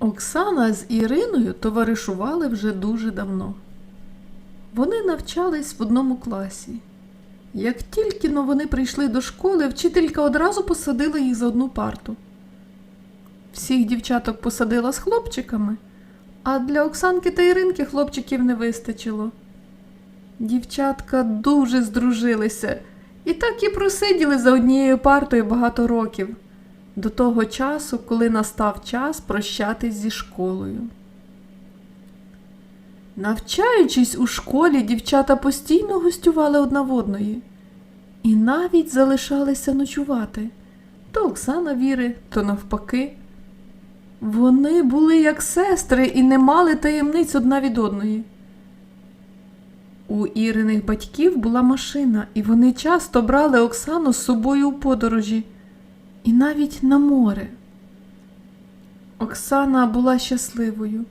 Оксана з Іриною товаришували вже дуже давно. Вони навчались в одному класі. Як тільки но вони прийшли до школи, вчителька одразу посадила їх за одну парту. Всіх дівчаток посадила з хлопчиками, а для Оксанки та Іринки хлопчиків не вистачило. Дівчатка дуже здружилися і так і просиділи за однією партою багато років, до того часу, коли настав час прощатись зі школою. Навчаючись у школі, дівчата постійно гостювали одна в одної і навіть залишалися ночувати то Оксана Віри, то навпаки. Вони були як сестри і не мали таємниць одна від одної. У Іриних батьків була машина, і вони часто брали Оксану з собою у подорожі і навіть на море. Оксана була щасливою,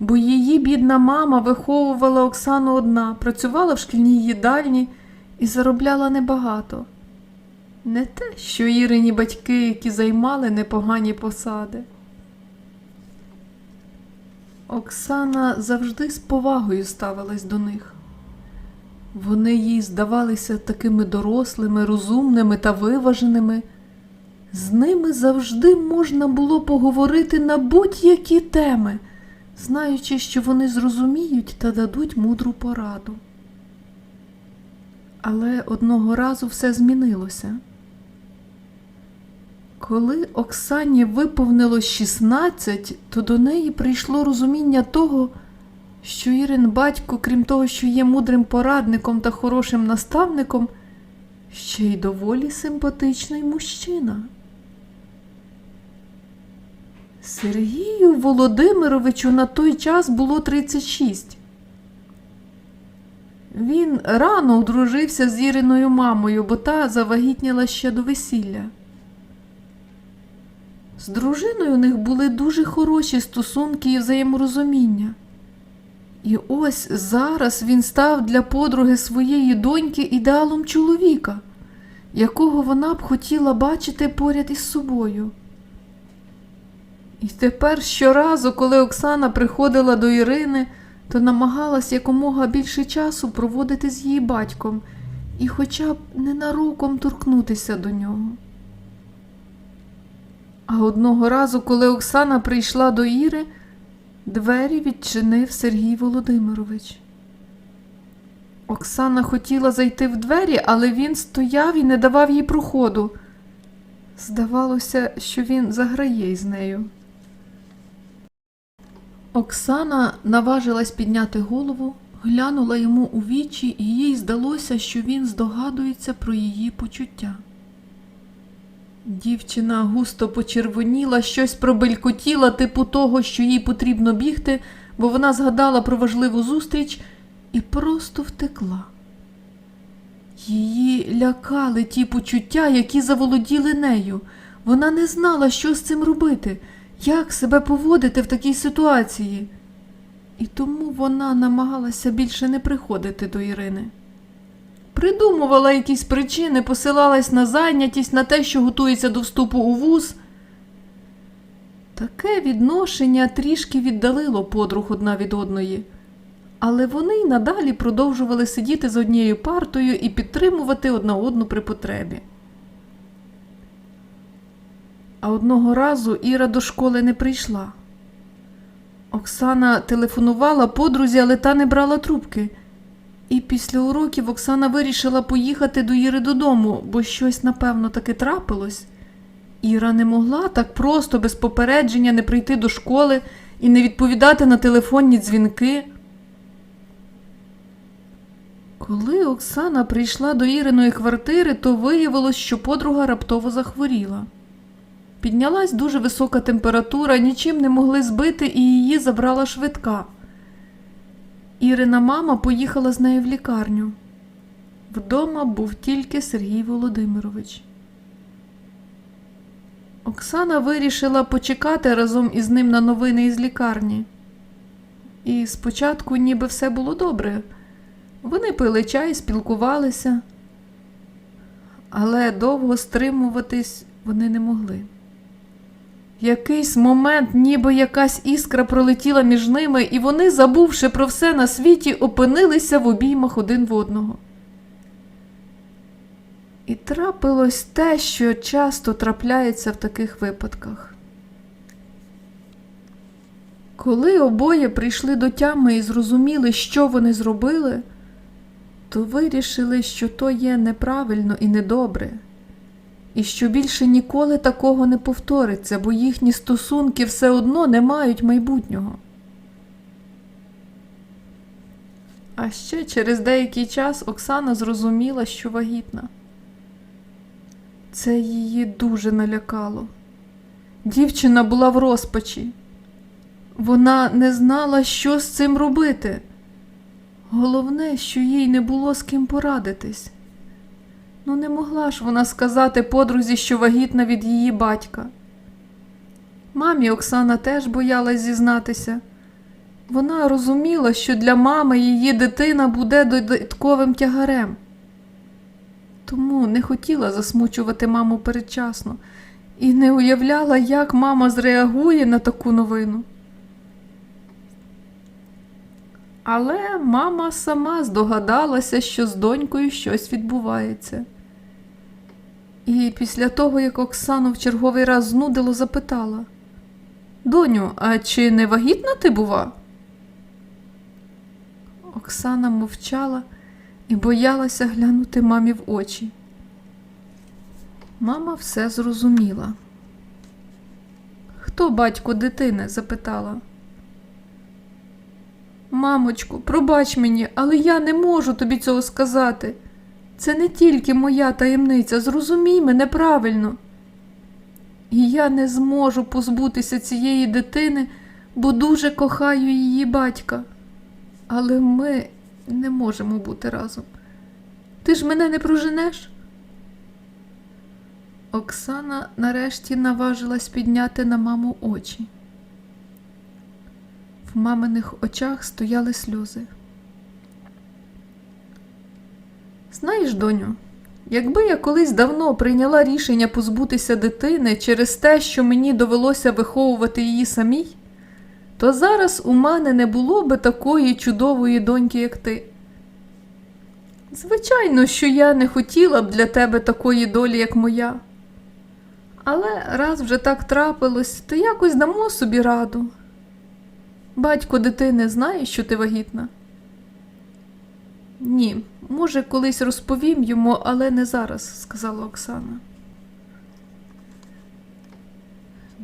бо її бідна мама виховувала Оксану одна, працювала в шкільній їдальні і заробляла небагато. Не те, що Ірині батьки, які займали непогані посади. Оксана завжди з повагою ставилась до них. Вони їй здавалися такими дорослими, розумними та виваженими. З ними завжди можна було поговорити на будь-які теми, знаючи, що вони зрозуміють та дадуть мудру пораду. Але одного разу все змінилося. Коли Оксані виповнилось 16, то до неї прийшло розуміння того, що Ірин батько, крім того, що є мудрим порадником та хорошим наставником, ще й доволі симпатичний мужчина. Сергію Володимировичу на той час було 36. Він рано одружився з Іриною мамою, бо та завагітніла ще до весілля. З дружиною у них були дуже хороші стосунки і взаєморозуміння. І ось зараз він став для подруги своєї доньки ідеалом чоловіка, якого вона б хотіла бачити поряд із собою. І тепер щоразу, коли Оксана приходила до Ірини, то намагалась якомога більше часу проводити з її батьком і хоча б ненароком торкнутися до нього. А одного разу, коли Оксана прийшла до Іри, двері відчинив Сергій Володимирович. Оксана хотіла зайти в двері, але він стояв і не давав їй проходу. Здавалося, що він заграє із нею. Оксана наважилась підняти голову, глянула йому у вічі, і їй здалося, що він здогадується про її почуття. Дівчина густо почервоніла, щось пробелькотіла, типу того, що їй потрібно бігти, бо вона згадала про важливу зустріч і просто втекла. Її лякали ті почуття, які заволоділи нею. Вона не знала, що з цим робити, як себе поводити в такій ситуації. І тому вона намагалася більше не приходити до Ірини. Придумувала якісь причини, посилалась на зайнятість, на те, що готується до вступу у вуз. Таке відношення трішки віддалило подруг одна від одної, але вони й надалі продовжували сидіти з однією партою і підтримувати одна одну при потребі. А одного разу Іра до школи не прийшла. Оксана телефонувала подрузі, але та не брала трубки. І після уроків Оксана вирішила поїхати до Іри додому, бо щось, напевно, таки трапилось. Іра не могла так просто, без попередження, не прийти до школи і не відповідати на телефонні дзвінки. Коли Оксана прийшла до Іриної квартири, то виявилось, що подруга раптово захворіла. Піднялась дуже висока температура, нічим не могли збити, і її забрала швидка. Ірина мама поїхала з нею в лікарню. Вдома був тільки Сергій Володимирович. Оксана вирішила почекати разом із ним на новини із лікарні. І спочатку ніби все було добре. Вони пили чай, спілкувалися, але довго стримуватись вони не могли. Якийсь момент, ніби якась іскра пролетіла між ними, і вони, забувши про все на світі, опинилися в обіймах один в одного. І трапилось те, що часто трапляється в таких випадках. Коли обоє прийшли до тями і зрозуміли, що вони зробили, то вирішили, що то є неправильно і недобре, і що більше ніколи такого не повториться, бо їхні стосунки все одно не мають майбутнього. А ще через деякий час Оксана зрозуміла, що вагітна. Це її дуже налякало. Дівчина була в розпачі. Вона не знала, що з цим робити. Головне, що їй не було з ким порадитись. Ну, не могла ж вона сказати подрузі, що вагітна від її батька. Мамі Оксана теж боялась зізнатися. Вона розуміла, що для мами її дитина буде додатковим тягарем. Тому не хотіла засмучувати маму передчасно і не уявляла, як мама зреагує на таку новину. Але мама сама здогадалася, що з донькою щось відбувається. І після того, як Оксану в черговий раз знудило, запитала Доню, а чи не вагітна ти бува? Оксана мовчала і боялася глянути мамі в очі. Мама все зрозуміла. Хто батько дитини? запитала. Мамочку, пробач мені, але я не можу тобі цього сказати. Це не тільки моя таємниця, зрозумій мене правильно. І я не зможу позбутися цієї дитини, бо дуже кохаю її батька. Але ми не можемо бути разом. Ти ж мене не проженеш? Оксана нарешті наважилась підняти на маму очі. В маминих очах стояли сльози. Знаєш, доню, якби я колись давно прийняла рішення позбутися дитини через те, що мені довелося виховувати її самій, то зараз у мене не було би такої чудової доньки, як ти. Звичайно, що я не хотіла б для тебе такої долі, як моя. Але раз вже так трапилось, то якось дамо собі раду. Батько дитини знає, що ти вагітна? Ні, може, колись розповім йому, але не зараз, сказала Оксана.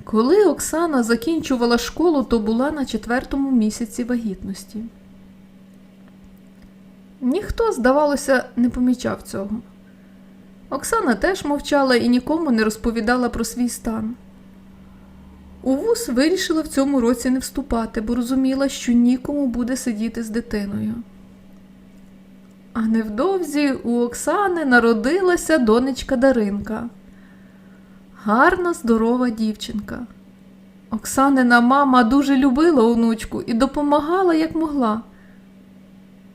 Коли Оксана закінчувала школу, то була на четвертому місяці вагітності. Ніхто, здавалося, не помічав цього. Оксана теж мовчала і нікому не розповідала про свій стан. У вуз вирішила в цьому році не вступати, бо розуміла, що нікому буде сидіти з дитиною. А невдовзі у Оксани народилася донечка Даринка. Гарна, здорова дівчинка. Оксанина мама дуже любила онучку і допомагала, як могла.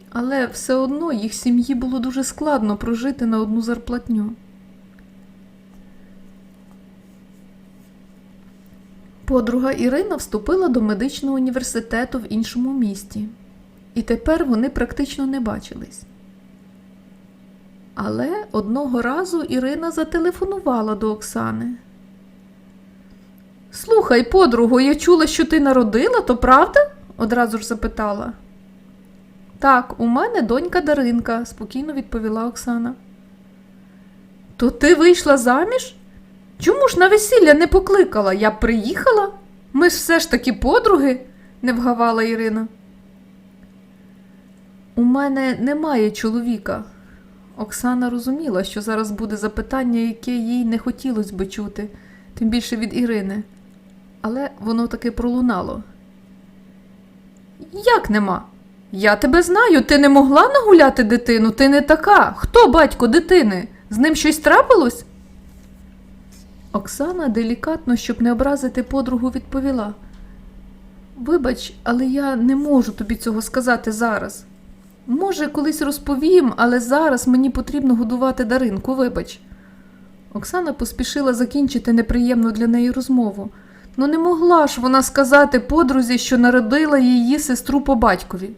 Але все одно їх сім'ї було дуже складно прожити на одну зарплатню. Подруга Ірина вступила до медичного університету в іншому місті, і тепер вони практично не бачились. Але одного разу Ірина зателефонувала до Оксани. Слухай, подругу, я чула, що ти народила, то правда? одразу ж запитала. Так, у мене донька Даринка, спокійно відповіла Оксана. То ти вийшла заміж? Чому ж на весілля не покликала? Я приїхала? Ми ж все ж таки подруги, не вгавала Ірина. У мене немає чоловіка. Оксана розуміла, що зараз буде запитання, яке їй не хотілося би чути, тим більше від Ірини. Але воно таки пролунало. Як нема? Я тебе знаю, ти не могла нагуляти дитину, ти не така. Хто батько дитини? З ним щось трапилось? Оксана делікатно, щоб не образити подругу, відповіла. Вибач, але я не можу тобі цього сказати зараз. Може, колись розповім, але зараз мені потрібно годувати Даринку, вибач. Оксана поспішила закінчити неприємну для неї розмову, Ну не могла ж вона сказати подрузі, що народила її сестру по батькові.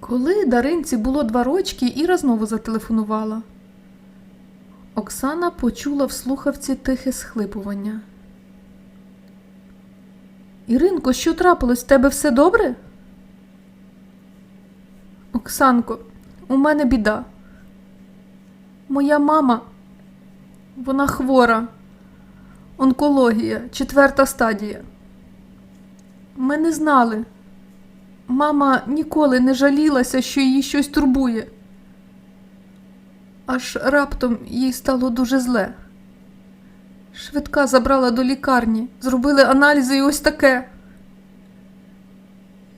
Коли Даринці було два рочки, Іра знову зателефонувала. Оксана почула в слухавці тихе схлипування. Іринко, що трапилось? В тебе все добре? Оксанко, у мене біда. Моя мама, вона хвора. Онкологія, четверта стадія. Ми не знали. Мама ніколи не жалілася, що її щось турбує. Аж раптом їй стало дуже зле. Швидка забрала до лікарні, зробили аналізи і ось таке.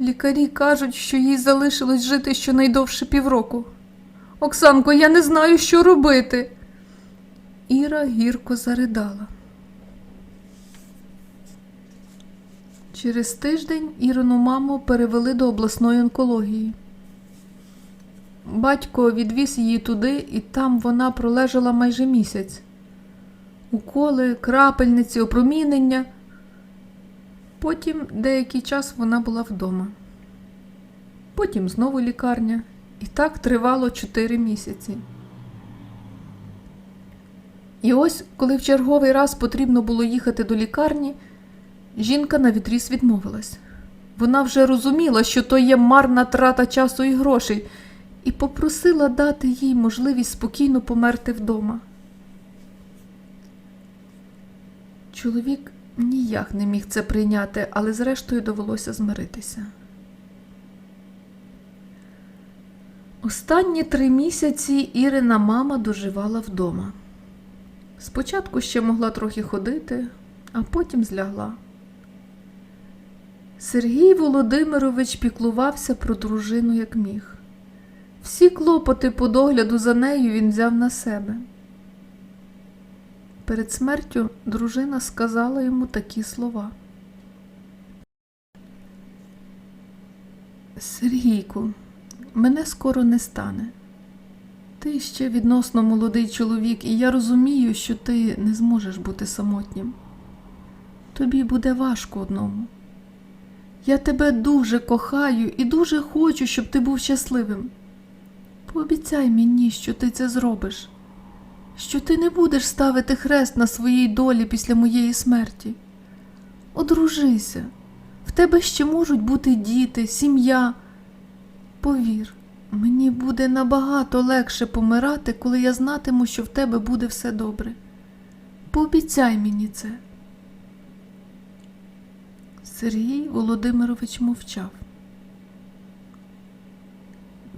Лікарі кажуть, що їй залишилось жити щонайдовше півроку. Оксанко, я не знаю, що робити. Іра гірко заридала. Через тиждень Ірину маму перевели до обласної онкології. Батько відвіз її туди, і там вона пролежала майже місяць. Уколи, крапельниці, опромінення. Потім деякий час вона була вдома. Потім знову лікарня. І так тривало чотири місяці. І ось, коли в черговий раз потрібно було їхати до лікарні, жінка на відріз відмовилась. Вона вже розуміла, що то є марна трата часу і грошей, і попросила дати їй можливість спокійно померти вдома. Чоловік ніяк не міг це прийняти, але зрештою довелося змиритися. Останні три місяці Ірина мама доживала вдома. Спочатку ще могла трохи ходити, а потім злягла. Сергій Володимирович піклувався про дружину як міг. Всі клопоти по догляду за нею він взяв на себе. Перед смертю дружина сказала йому такі слова. Сергійку, мене скоро не стане. Ти ще відносно молодий чоловік, і я розумію, що ти не зможеш бути самотнім. Тобі буде важко одному. Я тебе дуже кохаю і дуже хочу, щоб ти був щасливим. Пообіцяй мені, що ти це зробиш, що ти не будеш ставити хрест на своїй долі після моєї смерті. Одружися, в тебе ще можуть бути діти, сім'я. Повір, мені буде набагато легше помирати, коли я знатиму, що в тебе буде все добре. Пообіцяй мені це. Сергій Володимирович мовчав.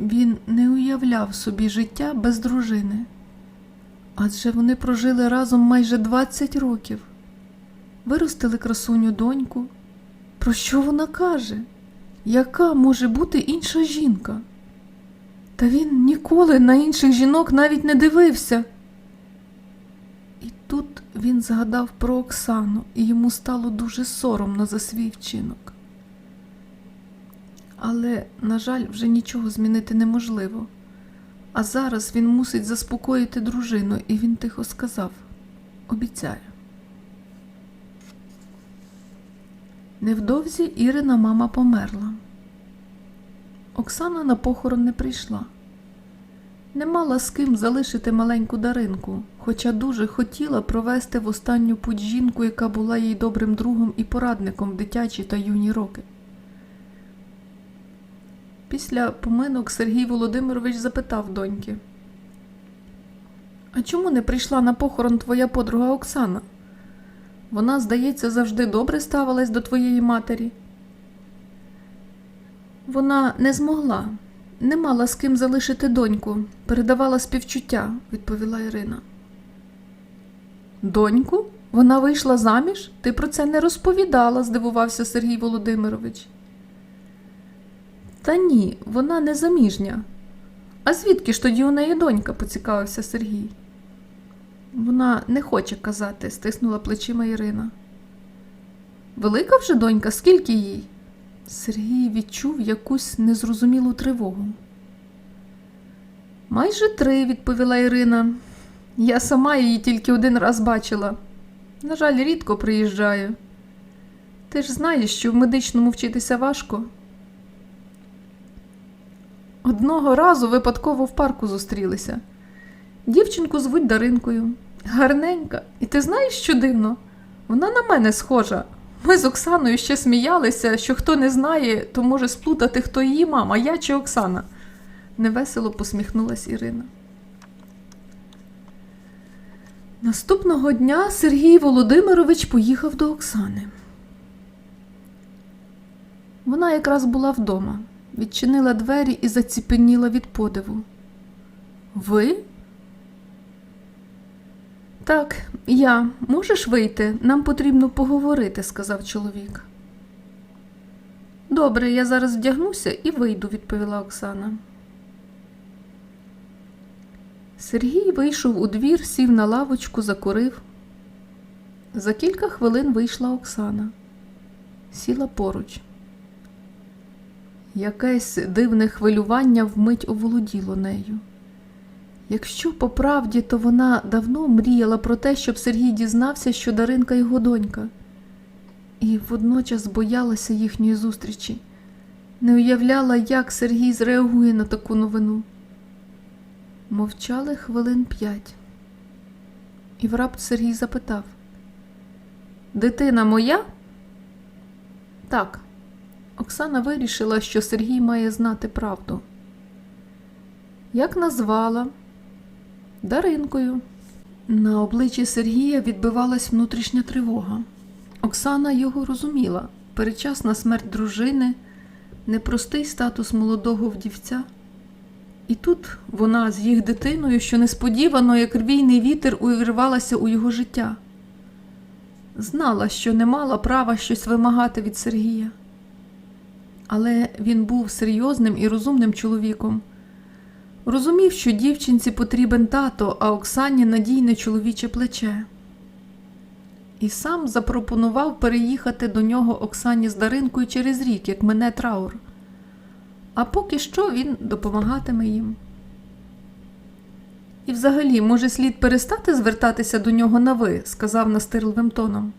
Він не уявляв собі життя без дружини, адже вони прожили разом майже 20 років, виростили красуню доньку. Про що вона каже? Яка може бути інша жінка? Та він ніколи на інших жінок навіть не дивився. І тут він згадав про Оксану, і йому стало дуже соромно за свій вчинок. Але, на жаль, вже нічого змінити неможливо. А зараз він мусить заспокоїти дружину, і він тихо сказав обіцяю. Невдовзі Ірина мама померла. Оксана на похорон не прийшла. Не мала з ким залишити маленьку даринку, хоча дуже хотіла провести в останню путь жінку, яка була їй добрим другом і порадником в дитячі та юні роки. Після поминок Сергій Володимирович запитав доньки. А чому не прийшла на похорон твоя подруга Оксана? Вона, здається, завжди добре ставилась до твоєї матері. Вона не змогла, не мала з ким залишити доньку, передавала співчуття, відповіла Ірина. Доньку? Вона вийшла заміж? Ти про це не розповідала, здивувався Сергій Володимирович. Та ні, вона не заміжня. А звідки ж тоді у неї донька? поцікавився Сергій. Вона не хоче казати, стиснула плечима Ірина. Велика вже донька, скільки їй? Сергій відчув якусь незрозумілу тривогу. Майже три, відповіла Ірина. Я сама її тільки один раз бачила. На жаль, рідко приїжджаю. Ти ж знаєш, що в медичному вчитися важко. Одного разу випадково в парку зустрілися. Дівчинку звуть Даринкою. Гарненька. І ти знаєш, що дивно? Вона на мене схожа. Ми з Оксаною ще сміялися, що хто не знає, то може сплутати, хто її мама, я чи Оксана. Невесело посміхнулась Ірина. Наступного дня Сергій Володимирович поїхав до Оксани. Вона якраз була вдома, відчинила двері і заціпеніла від подиву. Ви? Так, я. Можеш вийти? Нам потрібно поговорити, сказав чоловік. Добре, я зараз вдягнуся і вийду, відповіла Оксана. Сергій вийшов у двір, сів на лавочку, закурив. За кілька хвилин вийшла Оксана, сіла поруч. Якесь дивне хвилювання вмить оволоділо нею. Якщо по правді, то вона давно мріяла про те, щоб Сергій дізнався, що Даринка його донька, і водночас боялася їхньої зустрічі, не уявляла, як Сергій зреагує на таку новину. Мовчали хвилин п'ять. І врапт Сергій запитав: Дитина моя? Так. Оксана вирішила, що Сергій має знати правду. Як назвала? Даринкою. На обличчі Сергія відбивалась внутрішня тривога. Оксана його розуміла. Передчасна смерть дружини, непростий статус молодого вдівця. І тут вона з їх дитиною, що несподівано, як рвійний вітер, увірвалася у його життя. Знала, що не мала права щось вимагати від Сергія. Але він був серйозним і розумним чоловіком. Розумів, що дівчинці потрібен тато, а Оксані надійне чоловіче плече. І сам запропонував переїхати до нього Оксані з Даринкою через рік, як мене траур. А поки що він допомагатиме їм. І взагалі, може, слід перестати звертатися до нього на ви, сказав настирливим тоном.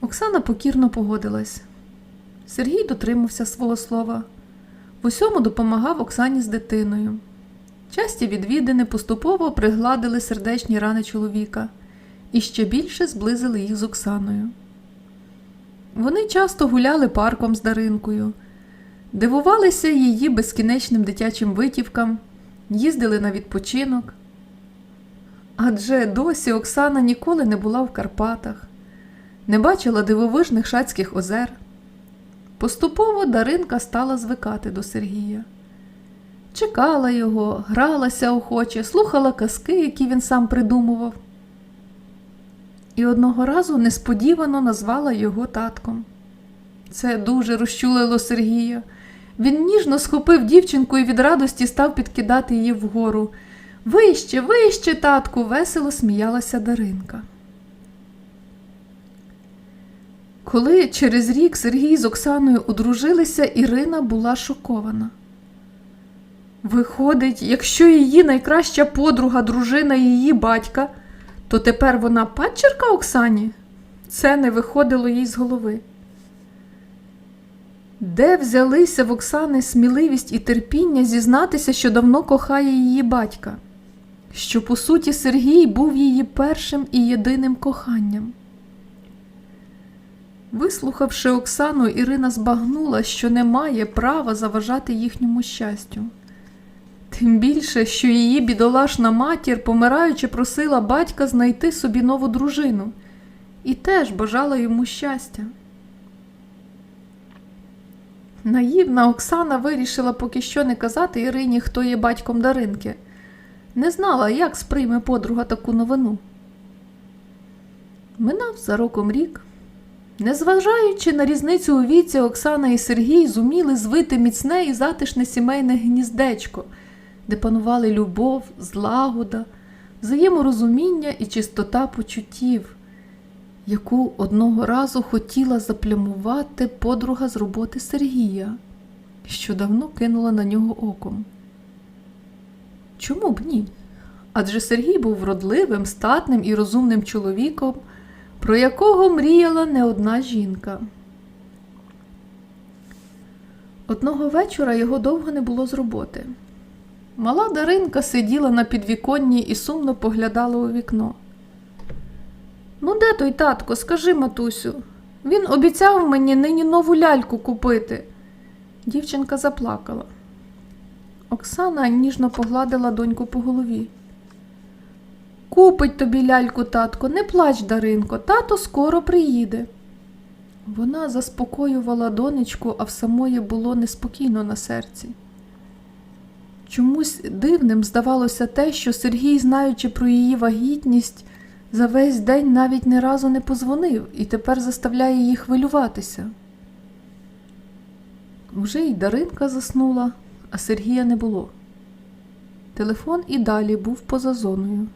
Оксана покірно погодилась. Сергій дотримався свого слова. В усьому допомагав Оксані з дитиною. Часті відвідини поступово пригладили сердечні рани чоловіка і ще більше зблизили їх з Оксаною. Вони часто гуляли парком з Даринкою, дивувалися її безкінечним дитячим витівкам, їздили на відпочинок. Адже досі Оксана ніколи не була в Карпатах, не бачила дивовижних шацьких озер. Поступово Даринка стала звикати до Сергія. Чекала його, гралася охоче, слухала казки, які він сам придумував. І одного разу несподівано назвала його татком. Це дуже розчулило Сергія. Він ніжно схопив дівчинку і від радості став підкидати її вгору. Вище, вище, татку, весело сміялася Даринка. Коли через рік Сергій з Оксаною одружилися, Ірина була шокована. Виходить, якщо її найкраща подруга, дружина її батька, то тепер вона падчерка Оксані? Це не виходило їй з голови. Де взялися в Оксани сміливість і терпіння зізнатися, що давно кохає її батька, що, по суті, Сергій був її першим і єдиним коханням. Вислухавши Оксану, Ірина збагнула, що не має права заважати їхньому щастю. Тим більше, що її бідолашна матір, помираючи, просила батька знайти собі нову дружину і теж бажала йому щастя. Наївна Оксана вирішила поки що не казати Ірині, хто є батьком Даринки. Не знала, як сприйме подруга таку новину. Минав за роком рік. Незважаючи на різницю у віці, Оксана і Сергій зуміли звити міцне і затишне сімейне гніздечко, де панували любов, злагода, взаєморозуміння і чистота почуттів, яку одного разу хотіла заплямувати подруга з роботи Сергія, що давно кинула на нього оком. Чому б ні? адже Сергій був вродливим, статним і розумним чоловіком, про якого мріяла не одна жінка. Одного вечора його довго не було з роботи. Мала Даринка сиділа на підвіконні і сумно поглядала у вікно. Ну, де той татко, скажи, матусю, він обіцяв мені нині нову ляльку купити. Дівчинка заплакала. Оксана ніжно погладила доньку по голові. Купить тобі ляльку, татко, не плач, Даринко, тато скоро приїде. Вона заспокоювала донечку, а в самої було неспокійно на серці. Чомусь дивним здавалося те, що Сергій, знаючи про її вагітність, за весь день навіть ні разу не позвонив і тепер заставляє її хвилюватися. Вже й Даринка заснула, а Сергія не було. Телефон і далі був поза зоною.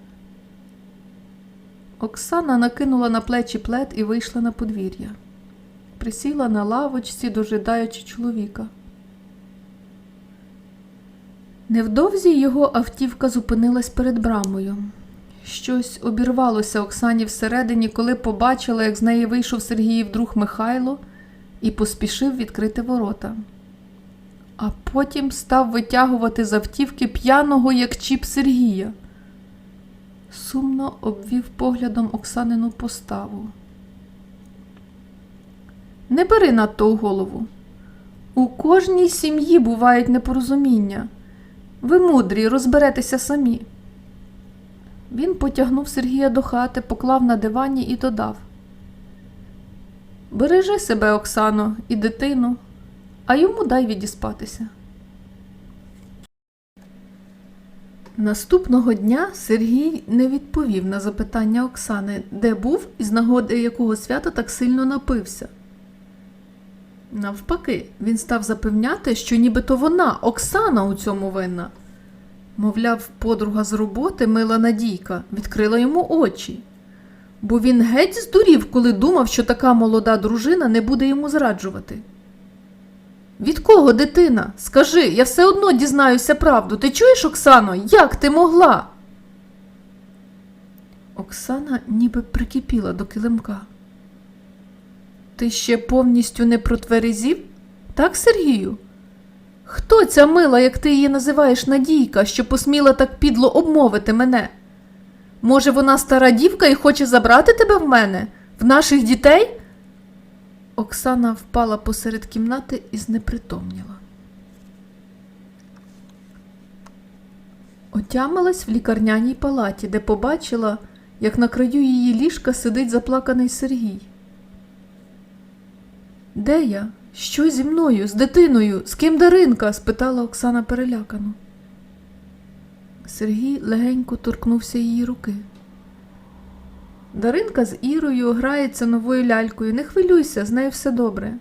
Оксана накинула на плечі плед і вийшла на подвір'я. Присіла на лавочці, дожидаючи чоловіка. Невдовзі його автівка зупинилась перед брамою. Щось обірвалося Оксані всередині, коли побачила, як з неї вийшов Сергіїв друг Михайло і поспішив відкрити ворота. А потім став витягувати з автівки п'яного, як чіп Сергія. Сумно обвів поглядом Оксанину поставу. Не бери надто у голову. У кожній сім'ї бувають непорозуміння. Ви мудрі, розберетеся самі. Він потягнув Сергія до хати, поклав на дивані і додав: Бережи себе, Оксано, і дитину, а йому дай відіспатися. Наступного дня Сергій не відповів на запитання Оксани, де був і з нагоди якого свята так сильно напився. Навпаки, він став запевняти, що нібито вона, Оксана, у цьому винна. Мовляв, подруга з роботи, мила Надійка, відкрила йому очі. Бо він геть здурів, коли думав, що така молода дружина не буде йому зраджувати. Від кого дитина? Скажи, я все одно дізнаюся правду. Ти чуєш, Оксано, як ти могла? Оксана ніби прикипіла до килимка. Ти ще повністю не протверезів? Так, Сергію? Хто ця мила, як ти її називаєш Надійка, що посміла так підло обмовити мене? Може, вона стара дівка і хоче забрати тебе в мене, в наших дітей? Оксана впала посеред кімнати і знепритомніла. Отямилась в лікарняній палаті, де побачила, як на краю її ліжка сидить заплаканий Сергій. Де я? Що зі мною, з дитиною, з ким Даринка? спитала Оксана перелякано. Сергій легенько торкнувся її руки. Даринка з Ірою грається новою лялькою. Не хвилюйся, з нею все добре.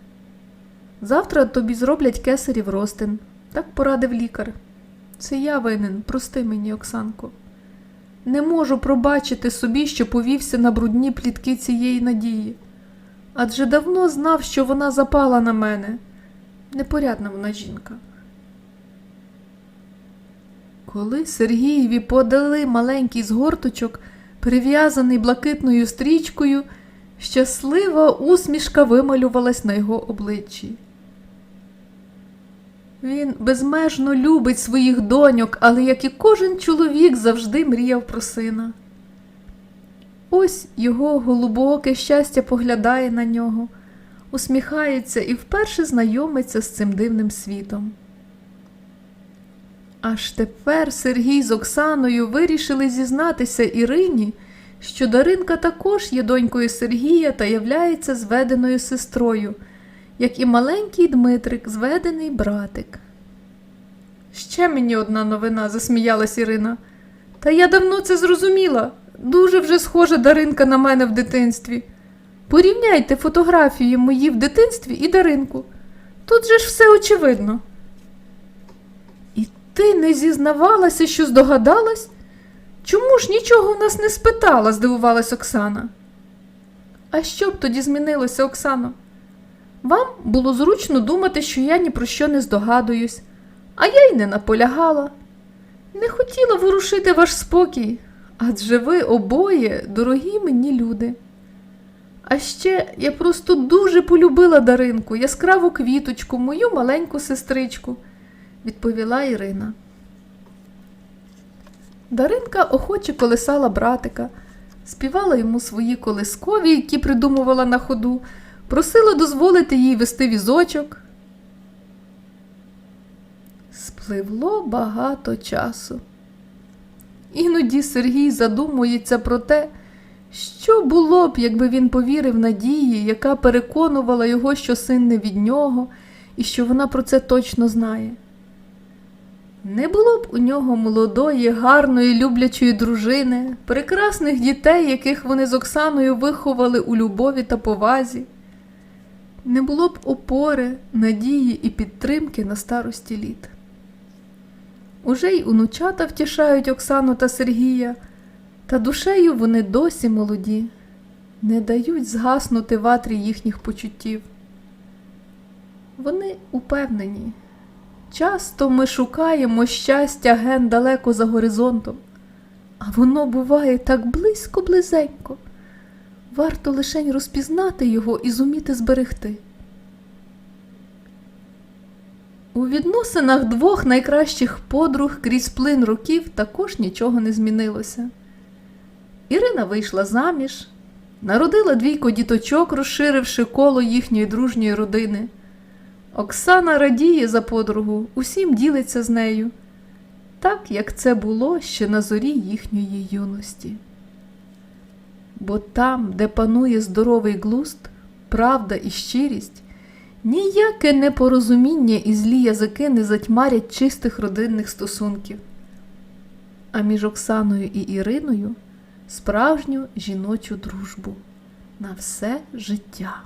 Завтра тобі зроблять кесарів ростин, так порадив лікар. Це я винен, прости мені, Оксанко. Не можу пробачити собі, що повівся на брудні плітки цієї надії. Адже давно знав, що вона запала на мене. Непорядна вона жінка. Коли Сергієві подали маленький згорточок, прив'язаний блакитною стрічкою, щаслива усмішка вималювалась на його обличчі. Він безмежно любить своїх доньок, але, як і кожен чоловік, завжди мріяв про сина. Ось його голубоке щастя поглядає на нього, усміхається і вперше знайомиться з цим дивним світом. Аж тепер Сергій з Оксаною вирішили зізнатися Ірині, що Даринка також є донькою Сергія та являється зведеною сестрою, як і маленький Дмитрик, зведений братик. Ще мені одна новина, засміялась Ірина. Та я давно це зрозуміла. Дуже вже схожа Даринка на мене в дитинстві. Порівняйте фотографії мої в дитинстві і Даринку. Тут же ж все очевидно. Ти не зізнавалася, що здогадалась? Чому ж нічого в нас не спитала? здивувалась Оксана. А що б тоді змінилося, Оксано? Вам було зручно думати, що я ні про що не здогадуюсь, а я й не наполягала. Не хотіла ворушити ваш спокій, адже ви обоє дорогі мені люди. А ще я просто дуже полюбила Даринку, яскраву квіточку, мою маленьку сестричку, відповіла Ірина. Даринка охоче колесала братика, співала йому свої колискові, які придумувала на ходу, просила дозволити їй вести візочок. Спливло багато часу. Іноді Сергій задумується про те, що було б, якби він повірив Надії, яка переконувала його, що син не від нього, і що вона про це точно знає. Не було б у нього молодої, гарної, люблячої дружини, прекрасних дітей, яких вони з Оксаною виховали у любові та повазі. Не було б опори, надії і підтримки на старості літ. Уже й онучата втішають Оксану та Сергія, та душею вони досі молоді, не дають згаснути ватрі їхніх почуттів. Вони упевнені. Часто ми шукаємо щастя ген далеко за горизонтом, а воно буває так близько близенько. Варто лишень розпізнати його і зуміти зберегти. У відносинах двох найкращих подруг крізь плин років також нічого не змінилося. Ірина вийшла заміж, народила двійко діточок, розширивши коло їхньої дружньої родини. Оксана радіє за подругу, усім ділиться з нею, так як це було ще на зорі їхньої юності. Бо там, де панує здоровий глузд, правда і щирість, ніяке непорозуміння і злі язики не затьмарять чистих родинних стосунків. А між Оксаною і Іриною справжню жіночу дружбу на все життя.